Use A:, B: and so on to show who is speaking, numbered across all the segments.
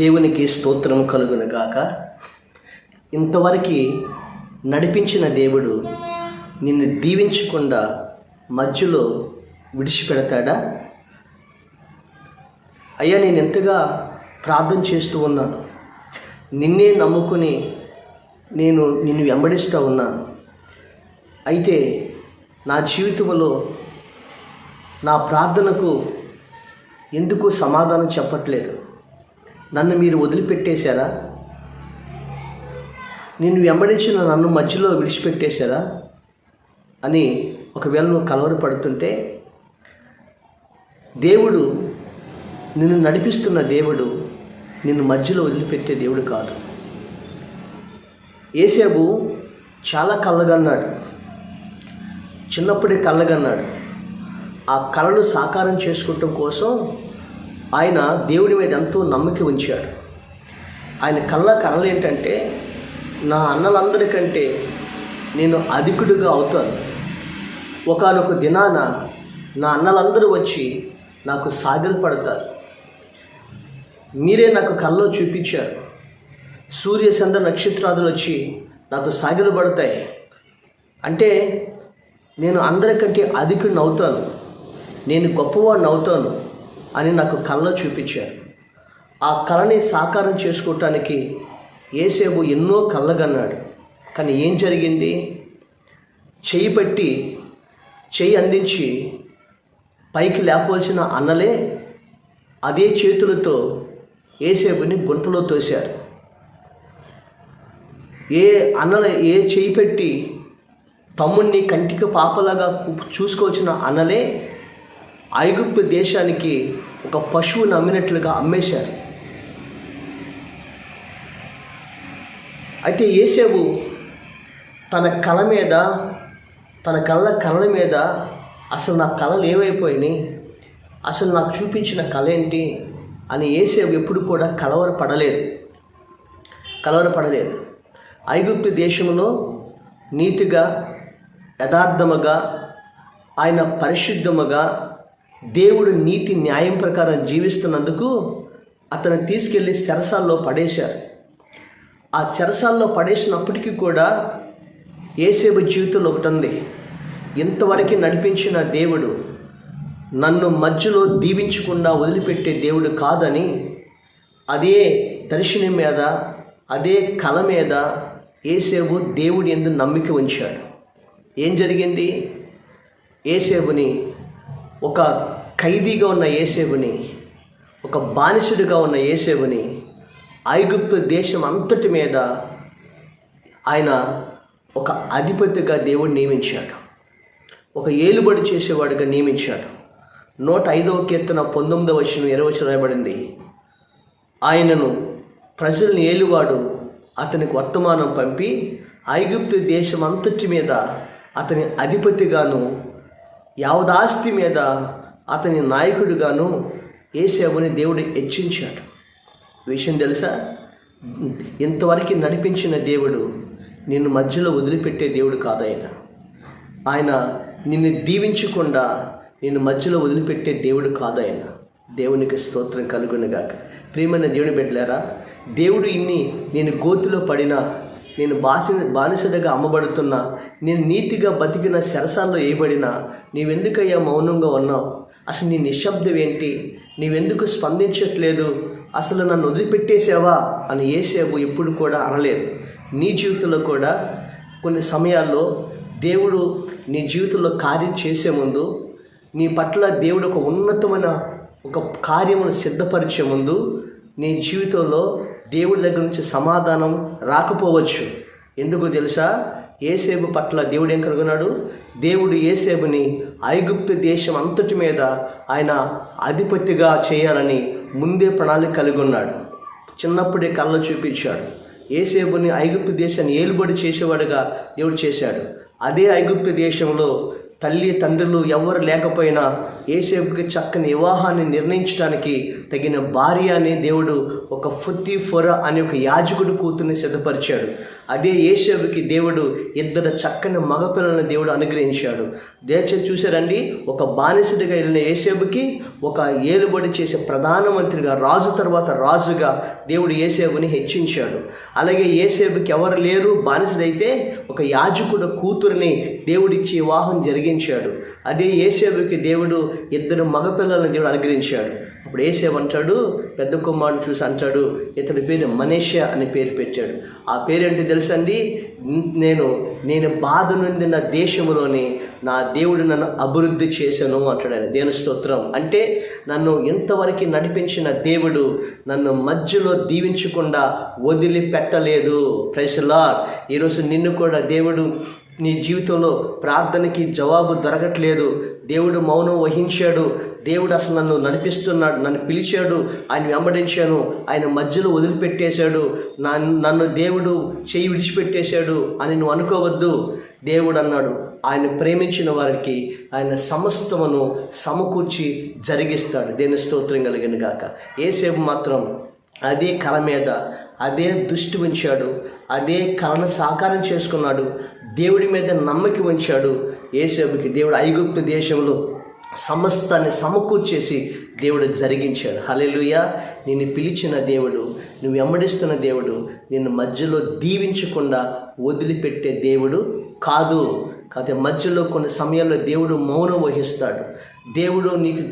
A: దేవునికి స్తోత్రం కలుగును గాక. ఇంతవరకు నడిపించిన దేవుడు నిన్ను దీవించకుండా మధ్యలో విడిచిపెడతాడా? అయ్యా నేను ఎంతగా ప్రార్థన చేస్తూ ఉన్నాను. నిన్నే నమ్ముకుని నేను నిన్ను వెంబడిస్తూ ఉన్నాను. అయితే నా జీవితంలో నా ప్రార్థనకు ఎందుకు సమాధానం చెప్పట్లేదు? నన్ను మీరు వదిలిపెట్టేశారా? నిన్ను వెంబడించిన నన్ను మధ్యలో విడిచిపెట్టేశారా? అని ఒకవేళ నువ్వు కలవరపడుతుంటే దేవుడు నిన్ను నడిపిస్తున్న దేవుడు నిన్ను మధ్యలో వదిలిపెట్టే దేవుడు కాదు. ఏసేబు చాలా కళ్ళగన్నాడు చిన్నప్పుడే కళ్ళగన్నాడు ఆ కళలు సాకారం చేసుకోవటం కోసం ఆయన దేవుడి మీద ఎంతో నమ్మకం ఉంచాడు. ఆయన కళ్ళ కళలు ఏంటంటే నా అన్నలందరికంటే నేను అధికుడుగా అవుతాను. ఒకనొక దినాన నా అన్నలందరూ వచ్చి నాకు సాగిలపడతారు మీరే నాకు కళ్ళలో చూపించారు. సూర్య చంద్ర నక్షత్రాదులు వచ్చి నాకు సాగిలపడతాయి అంటే నేను అందరికంటే అధికుడిని అవుతాను. నేను గొప్పవాడిని అవుతాను. అని నాకు కళ్ళలో చూపించారు. ఆ కళని సాకారం చేసుకోవటానికి ఏసేపు ఎన్నో కళ్ళగన్నాడు కానీ ఏం జరిగింది? చెయ్యి పెట్టి చెయ్యి అందించి పైకి లేపవలసిన అన్నలే అదే చేతులతో ఏసేపుని గుంటలో తోశారు. ఏ అన్నల ఏ చేయి పెట్టి తమ్ముణ్ణి కంటికి పాపలాగా చూసుకోవచ్చిన అన్నలే ఐగుప్తు దేశానికి ఒక పశువును అమ్మినట్లుగా అమ్మేశారు. అయితే ఏసేవు తన కళ మీద తన కళ్ళ కళల మీద అసలు నా కళలు ఏమైపోయినాయి? అసలు నాకు చూపించిన కళ ఏంటి అని ఏసేవు ఎప్పుడు కూడా కలవరపడలేదు. కలవరపడలేదు. ఐగుప్తు దేశంలో నీతిగా యథార్థముగా ఆయన పరిశుద్ధముగా దేవుడు నీతి న్యాయం ప్రకారం జీవిస్తున్నందుకు అతను తీసుకెళ్ళి చెరసాల్లో పడేశారు. ఆ చెరసాల్లో పడేసినప్పటికీ కూడా ఏసేపు జీవితంలో ఒకటి ఉంది. ఇంతవరకు నడిపించిన దేవుడు నన్ను మధ్యలో దీవించకుండా వదిలిపెట్టే దేవుడు కాదని అదే దర్శనం మీద అదే కళ మీద ఏసేపు దేవుడి ఎందు నమ్మిక ఉంచాడు. ఏం జరిగింది? ఏసేపుని ఒక ఖైదీగా ఉన్న ఏసేవుని ఒక బానిసుడిగా ఉన్న ఏసేవుని ఐగుప్తు దేశం అంతటి మీద ఆయన ఒక అధిపతిగా దేవుడు నియమించాడు. ఒక ఏలుబడి చేసేవాడిగా నియమించాడు. నూట ఐదవ కీర్తన పంతొమ్మిదవ వచ్చిన ఇరవై రాయబడింది. ఆయనను ప్రజల్ని ఏలువాడు అతనికి వర్తమానం పంపి ఐగుప్తు దేశం అంతటి మీద అతని అధిపతిగాను యావదాస్తి మీద అతని నాయకుడిగాను ఏసేవని దేవుడు హెచ్చించాడు. విషయం తెలుసా? ఇంతవరకు నడిపించిన దేవుడు నిన్ను మధ్యలో వదిలిపెట్టే దేవుడు కాదాయన. ఆయన నిన్ను దీవించకుండా నిన్ను మధ్యలో వదిలిపెట్టే దేవుడు కాదాయన. దేవునికి స్తోత్రం కలుగునుగాక. ప్రియమైన దేవుని బిడ్డలారా దేవుడు ఇన్ని నేను గోతులో పడినా నేను బాసి బానిసలుగా అమ్మబడుతున్నా నేను నీతిగా బతికిన శరసాల్లో వేయబడినా నీవెందుకయ్యా మౌనంగా ఉన్నావు? అసలు నీ నిశ్శబ్దం ఏంటి? నీవెందుకు స్పందించట్లేదు? అసలు నన్ను వదిలిపెట్టేసావా అని ఏసేవు ఎప్పుడు కూడా అనలేదు. నీ జీవితంలో కూడా కొన్ని సమయాల్లో దేవుడు నీ జీవితంలో కార్యం చేసే ముందు నీ పట్ల దేవుడు ఒక ఉన్నతమైన ఒక కార్యమును సిద్ధపరిచే ముందు నీ జీవితంలో దేవుడి దగ్గర నుంచి సమాధానం రాకపోవచ్చు. ఎందుకు తెలుసా? ఏసేబు పట్ల దేవుడు ఏం కలుగున్నాడు? దేవుడు ఏసేబుని ఐగుప్తు దేశం అంతటి మీద ఆయన అధిపతిగా చేయాలని ముందే ప్రణాళిక కలిగి ఉన్నాడు. చిన్నప్పుడే కళ్ళ చూపించాడు. ఏసేబుని ఐగుప్తు దేశాన్ని ఏలుబడి చేసేవాడుగా దేవుడు చేశాడు. అదే ఐగుప్తు దేశంలో తల్లి తండ్రులు ఎవరు లేకపోయినా ఏసేపుకి చక్కని వివాహాన్ని నిర్ణయించడానికి తగిన భార్య అని దేవుడు ఒక ఫుత్తి ఫొర అనే ఒక యాజకుడు కూతుర్ని సిద్ధపరిచాడు. అదే ఏసేపుకి దేవుడు ఇద్దరు చక్కని మగపిల్లలను దేవుడు అనుగ్రహించాడు. దేశ చూశారండి ఒక బానిసడిగా వెళ్ళిన ఏసేపుకి ఒక ఏలుబడి చేసే ప్రధానమంత్రిగా రాజు తర్వాత రాజుగా దేవుడు ఏసేపుని హెచ్చించాడు. అలాగే ఏసేపుకి ఎవరు లేరు బానిసడైతే ఒక యాజకుడు కూతురిని దేవుడిచ్చి వివాహం జరిగించాడు. అదే ఏసేపుకి దేవుడు ఇద్దరు మగపిల్లలను దేవుడు అనుగ్రహించాడు. అప్పుడు ఏసేమంటాడు పెద్ద కుమారుడు చూసి అంటాడు ఇతడి పేరు మనేష అని పేరు పెట్టాడు. ఆ పేరేంటి తెలుసండి నేను నేను బాధ నొందిన దేశంలోని నా దేవుడు నన్ను అభివృద్ధి చేశాను అంటాడు ఆయన. దేని స్తోత్రం. అంటే నన్ను ఎంతవరకు నడిపించిన దేవుడు నన్ను మధ్యలో దీవించకుండా వదిలిపెట్టలేదు. ప్రైసలా ఈరోజు నిన్ను కూడా దేవుడు నీ జీవితంలో ప్రార్థనకి జవాబు దొరకట్లేదు. దేవుడు మౌనం వహించాడు. దేవుడు అసలు నన్ను నడిపిస్తున్నాడు నన్ను పిలిచాడు ఆయన వెంబడించాను ఆయన మధ్యలో వదిలిపెట్టేశాడు. నన్ను నన్ను దేవుడు చేయి విడిచిపెట్టేశాడు అని నువ్వు అనుకోవద్దు. దేవుడు అన్నాడు ఆయన ప్రేమించిన వారికి ఆయన సమస్తమును సమకూర్చి జరిగిస్తాడు. దేని స్తోత్రం కలిగిన గాక. ఏసేపు మాత్రం అదే కళ మీద అదే దృష్టి ఉంచాడు అదే కళను సాకారం చేసుకున్నాడు దేవుడి మీద నమ్మకి ఉంచాడు. ఏసేపుకి దేవుడు ఐగుప్తు దేశంలో సమస్తాన్ని సమకూర్చేసి దేవుడు జరిగించాడు. హలెలుయ నిన్ను పిలిచిన దేవుడు నువ్వు వెంబడిస్తున్న దేవుడు నిన్ను మధ్యలో దీవించకుండా వదిలిపెట్టే దేవుడు కాదు. కాకపోతే మధ్యలో కొన్ని సమయాల్లో దేవుడు మౌనం వహిస్తాడు. దేవుడు నీకు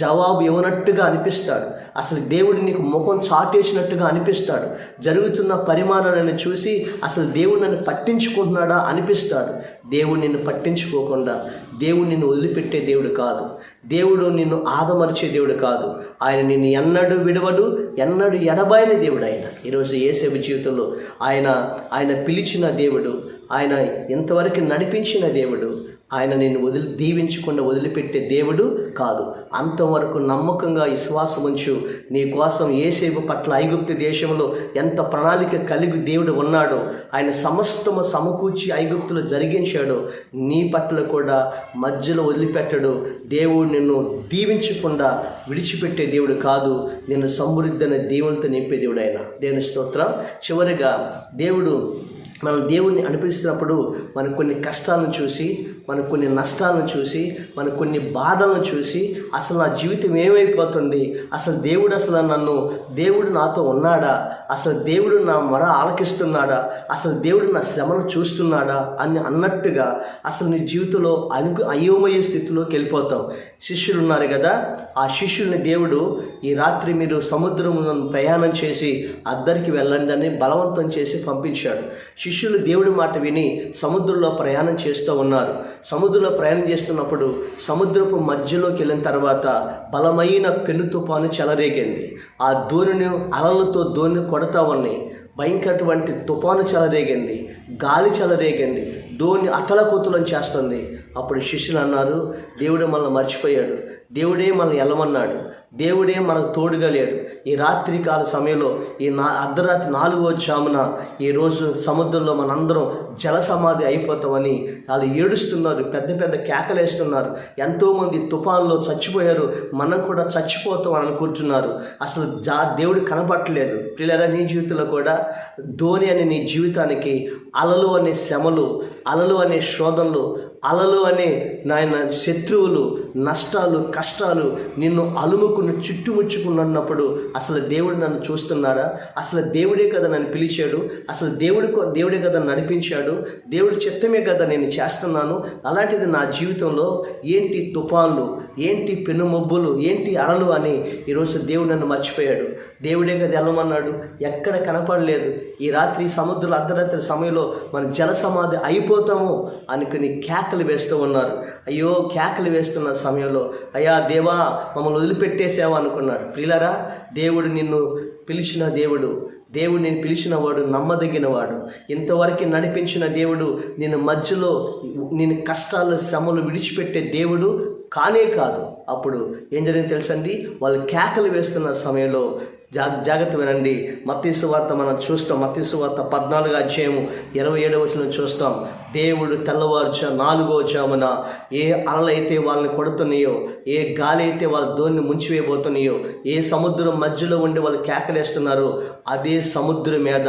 A: జవాబు ఇవ్వనట్టుగా అనిపిస్తాడు. అసలు దేవుడు నీకు ముఖం చాటేసినట్టుగా అనిపిస్తాడు. జరుగుతున్న పరిమాణాలను చూసి అసలు దేవుడు నన్ను పట్టించుకుంటున్నాడా అనిపిస్తాడు. దేవుడు నిన్ను పట్టించుకోకుండా దేవుడు నిన్ను వదిలిపెట్టే దేవుడు కాదు. దేవుడు నిన్ను ఆదమరిచే దేవుడు కాదు. ఆయన నిన్ను ఎన్నడూ విడవడు ఎన్నడూ ఎడబాయిన దేవుడు ఆయన ఈరోజు ఏసేపు జీవితంలో ఆయన ఆయన పిలిచిన దేవుడు ఆయన ఎంతవరకు నడిపించిన దేవుడు ఆయన నేను వదిలి దీవించకుండా వదిలిపెట్టే దేవుడు కాదు. అంతవరకు నమ్మకంగా విశ్వాసం ఉంచు నీ కోసం ఏసేపు పట్ల ఐగుప్తు దేశంలో ఎంత ప్రణాళిక కలిగి దేవుడు ఉన్నాడో ఆయన సమస్తము సమకూర్చి ఐగుప్తులు జరిగించాడో నీ పట్ల కూడా మధ్యలో వదిలిపెట్టడు. దేవుడు నిన్ను దీవించకుండా విడిచిపెట్టే దేవుడు కాదు. నిన్ను సమృద్ధి అనే దేవునితో నింపే దేవుడు ఆయన దేవుని స్తోత్రం. చివరిగా దేవుడు మనం దేవుణ్ణి అనిపిస్తున్నప్పుడు మనకు కొన్ని కష్టాలను చూసి మనకు కొన్ని నష్టాలను చూసి మనకు కొన్ని బాధలను చూసి అసలు నా జీవితం ఏమైపోతుంది? అసలు దేవుడు అసలు నన్ను దేవుడు నాతో ఉన్నాడా? అసలు దేవుడు నా మొర ఆలకిస్తున్నాడా? అసలు దేవుడు నా శ్రమను చూస్తున్నాడా? అని అన్నట్టుగా అసలు నీ జీవితంలో అను అయోమయ స్థితిలోకి వెళ్ళిపోతాం. శిష్యులు ఉన్నారు కదా? ఆ శిష్యుల్ని దేవుడు ఈ రాత్రి మీరు సముద్రం ప్రయాణం చేసి అద్దరికి వెళ్ళండి అని బలవంతం చేసి పంపించాడు. శిష్యులు దేవుడి మాట విని సముద్రంలో ప్రయాణం చేస్తూ ఉన్నారు. సముద్రంలో ప్రయాణం చేస్తున్నప్పుడు సముద్రపు మధ్యలోకి వెళ్ళిన తర్వాత బలమైన పెను తుఫాను చెలరేగింది. ఆ దోణిని అలలతో దోణిని కొడతా ఉన్నాయి. భయంకరటువంటి తుఫాను చెలరేగింది. గాలి చెలరేగింది. దోణి అతలకుతులం చేస్తుంది. అప్పుడు శిష్యులు అన్నారు దేవుడు మనల్ని మర్చిపోయాడు. దేవుడే మనల్ని వెళ్ళమన్నాడు దేవుడే మనకు తోడుగా లేడు. ఈ రాత్రి కాల సమయంలో ఈ నా అర్ధరాత్రి నాలుగో జామున ఈ రోజు సముద్రంలో మనందరం జల సమాధి అయిపోతామని వాళ్ళు ఏడుస్తున్నారు. పెద్ద పెద్ద కేకలేస్తున్నారు ఎంతోమంది తుఫాన్లో చచ్చిపోయారు. మనం కూడా చచ్చిపోతాం అని అనుకుంటున్నారు. అసలు జా దేవుడు కనపట్టలేదు పిల్లరా నీ జీవితంలో కూడా ధోని అనే నీ జీవితానికి అలలు అనే శ్రమలు అలలు అనే శోధనలు అలలు అనే నాయన శత్రువులు నష్టాలు కష్టాలు నిన్ను అలుముకుని చుట్టుముచ్చుకున్నప్పుడు అసలు దేవుడు నన్ను చూస్తున్నాడా? అసలు దేవుడే కదా నన్ను పిలిచాడు? అసలు దేవుడి కో- దేవుడే కదా నడిపించాడు? దేవుడి చిత్తమే కదా నేను చేస్తున్నాను? అలాంటిది నా జీవితంలో ఏంటి తుఫాన్లు ఏంటి పెనుమబ్బులు ఏంటి అలలు అని ఈరోజు దేవుడు నన్ను మర్చిపోయాడు. దేవుడే కదా వెళ్ళమన్నాడు? ఎక్కడ కనపడలేదు. ఈ రాత్రి సముద్రం అర్ధరాత్రి సమయంలో మన జల సమాధి అయిపోతాము అనుకుని కేకలు వేస్తూ ఉన్నారు. అయ్యో కేకలు వేస్తున్న సమయంలో అయ్యా దేవా మమ్మల్ని వదిలిపెట్టేసావా అనుకున్నారు. ప్రిలరా దేవుడు నిన్ను పిలిచిన దేవుడు దేవుడు నేను పిలిచిన వాడు నమ్మదగిన వాడు ఇంతవరకు నడిపించిన దేవుడు నేను మధ్యలో నేను కష్టాలు శ్రమలు విడిచిపెట్టే దేవుడు కానే కాదు. అప్పుడు ఏం జరిగింది తెలుసండి? వాళ్ళు కేకలు వేస్తున్న సమయంలో జా జాగ్రత్త వినండి. మత్తీసు వార్త మనం చూస్తాం. మత్తీసు వార్త పద్నాలుగు అధ్యాయము ఇరవై ఏడవ చూస్తాం. దేవుడు తెల్లవారుజా నాలుగో జామున ఏ అలలైతే వాళ్ళని కొడుతున్నాయో ఏ గాలి అయితే వాళ్ళ దోన్ని ముంచివేయబోతున్నాయో ఏ సముద్రం మధ్యలో ఉండి వాళ్ళు కేకలేస్తున్నారో అదే సముద్రం మీద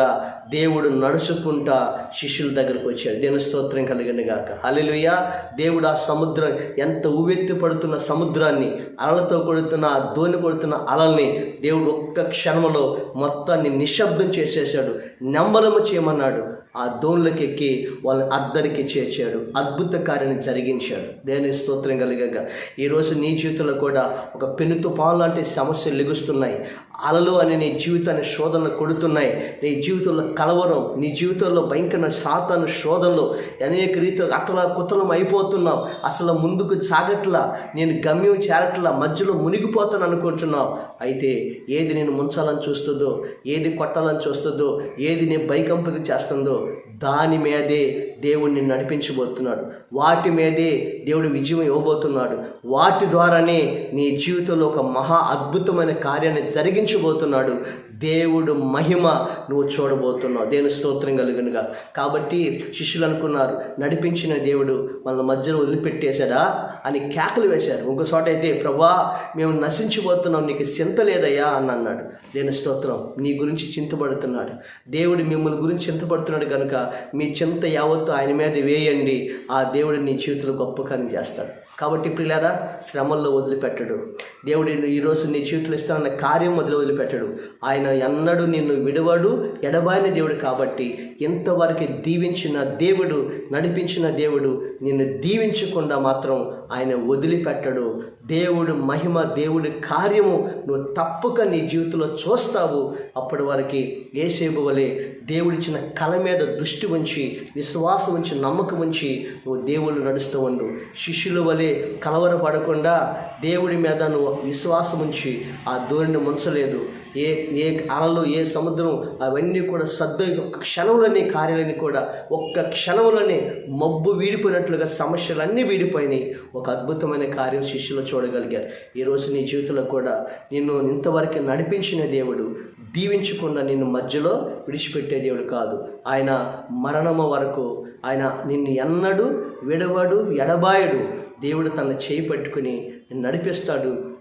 A: దేవుడు నడుచుకుంటా శిష్యుల దగ్గరకు వచ్చాడు. దేవుని స్తోత్రం కలిగిన గాక. హల్లెలూయా! దేవుడు ఆ సముద్రం ఎంత ఉవ్వెత్తి పడుతున్న సముద్రాన్ని అలలతో కొడుతున్న దోణి కొడుతున్న అలల్ని దేవుడు ఒక్క క్షణంలో మొత్తాన్ని నిశ్శబ్దం చేసేసాడు నెంబలము చేయమన్నాడు. ఆ దోన్లకు ఎక్కి వాళ్ళని అద్దరికి చేర్చాడు. అద్భుత కార్యాన్ని జరిగించాడు. దేని స్తోత్రం కలిగాక ఈరోజు నీ జీవితంలో కూడా ఒక పెను తుపాన్ లాంటి సమస్యలు లెగుస్తున్నాయి. అలలు అని నీ జీవితాన్ని శోధనలు కొడుతున్నాయి. నీ జీవితంలో కలవరం నీ జీవితంలో భయంకర సాతాను శోధనలు అనేక రీతిలో అతల కుతలం అయిపోతున్నావు. అసలు ముందుకు సాగట్లా నేను గమ్యం చేరట్లా మధ్యలో మునిగిపోతాను అనుకుంటున్నావు. అయితే ఏది నేను ముంచాలని చూస్తుందో ఏది కొట్టాలని చూస్తుందో ఏది నేను భయకంపతి చేస్తుందో దాని మీదే దేవుడిని నడిపించబోతున్నాడు. వాటి మీదే దేవుడు విజయం ఇవ్వబోతున్నాడు. వాటి ద్వారానే నీ జీవితంలో ఒక మహా అద్భుతమైన కార్యాన్ని జరిగించబోతున్నాడు. దేవుడు మహిమ నువ్వు చూడబోతున్నావు. దేవుని స్తోత్రం కలుగునుగా. కాబట్టి శిష్యులు అనుకున్నారు నడిపించిన దేవుడు మన మధ్యలో వదిలిపెట్టేశాడా అని కేకలు వేశారు. ఇంకో చోట అయితే ప్రభా మేము నశించిపోతున్నాం నీకు చింత లేదయ్యా అని అన్నాడు. దేని స్తోత్రం నీ గురించి చింతపడుతున్నాడు. దేవుడు మిమ్మల్ని గురించి చింతపడుతున్నాడు కనుక మీ చింత యావత్తు ఆయన మీద వేయండి. ఆ దేవుడు నీ జీవితంలో గొప్ప కార్యం చేస్తాడు. కాబట్టి లేదా శ్రమల్లో వదిలిపెట్టడు. దేవుడు ఈరోజు నీ జీవితంలో ఇస్తా ఉన్న కార్యం మొదలు వదిలిపెట్టడు. ఆయన ఎన్నడూ నిన్ను విడవాడు ఎడబాయిన దేవుడు కాబట్టి ఎంతవరకు దీవించిన దేవుడు నడిపించిన దేవుడు నిన్ను దీవించకుండా మాత్రం ఆయన వదిలిపెట్టడు. దేవుడు మహిమ దేవుడి కార్యము నువ్వు తప్పక నీ జీవితంలో చూస్తావు. అప్పటి వరకు ఏసేపు వలె దేవుడిచ్చిన కళ మీద దృష్టి ఉంచి విశ్వాసం ఉంచి నమ్మకం ఉంచి నువ్వు దేవుళ్ళు నడుస్తూ ఉండు. శిష్యుల వలె కలవరపడకుండా దేవుడి మీద నువ్వు విశ్వాసం ఉంచి ఆ దోరిని ముంచలేదు. ఏ ఏ అలలు ఏ సముద్రం అవన్నీ కూడా సర్దు ఒక్క క్షణంలోనే కార్యాలని కూడా ఒక్క క్షణంలోనే మబ్బు వీడిపోయినట్లుగా సమస్యలన్నీ వీడిపోయినాయి. ఒక అద్భుతమైన కార్యం శిష్యులు చూడగలిగారు. ఈరోజు నీ జీవితంలో కూడా నిన్ను ఇంతవరకు నడిపించిన దేవుడు దీవించకుండా నిన్ను మధ్యలో విడిచిపెట్టే దేవుడు కాదు. ఆయన మరణము వరకు ఆయన నిన్ను ఎన్నడు విడవడు ఎడబాయడు. దేవుడు తన చేయి పట్టుకుని నడిపిస్తాడు.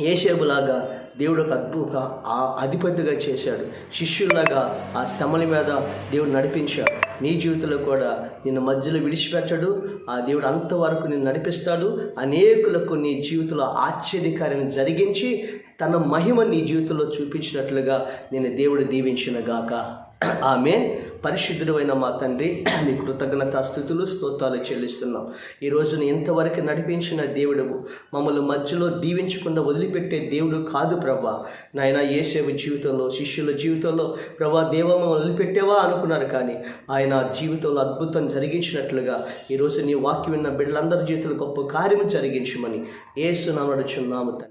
A: ఏసేబులాగా దేవుడు ఒక అద్భుత ఆ అధిపతిగా చేశాడు. శిష్యులాగా ఆ శ్రమల మీద దేవుడు నడిపించాడు. నీ జీవితంలో కూడా నిన్ను మధ్యలో విడిచిపెట్టడు. ఆ దేవుడు అంతవరకు నిన్ను నడిపిస్తాడు. అనేకులకు నీ జీవితంలో ఆశ్చర్యకార్యం జరిగించి తన మహిమ నీ జీవితంలో చూపించినట్లుగా నేను దేవుడు దీవించిన గాక. ఆమె పరిశుద్ధుడైన మా తండ్రి నీ కృతజ్ఞత స్థుతులు స్తోత్రాలు చెల్లిస్తున్నాం. ఈ రోజును ఇంతవరకు నడిపించిన దేవుడు మమ్మల్ని మధ్యలో దీవించకుండా వదిలిపెట్టే దేవుడు కాదు ప్రభా. నాయన ఏసేవ జీవితంలో శిష్యుల జీవితంలో ప్రభా దేవ మమ్మల్ని వదిలిపెట్టేవా అనుకున్నారు కానీ ఆయన జీవితంలో అద్భుతం జరిగించినట్లుగా ఈరోజు నీ వాక్యం విన్న బిడ్డలందరి జీవితంలో గొప్ప కార్యము జరిగించమని ఏసునామడుచున్నాము తండ్రి.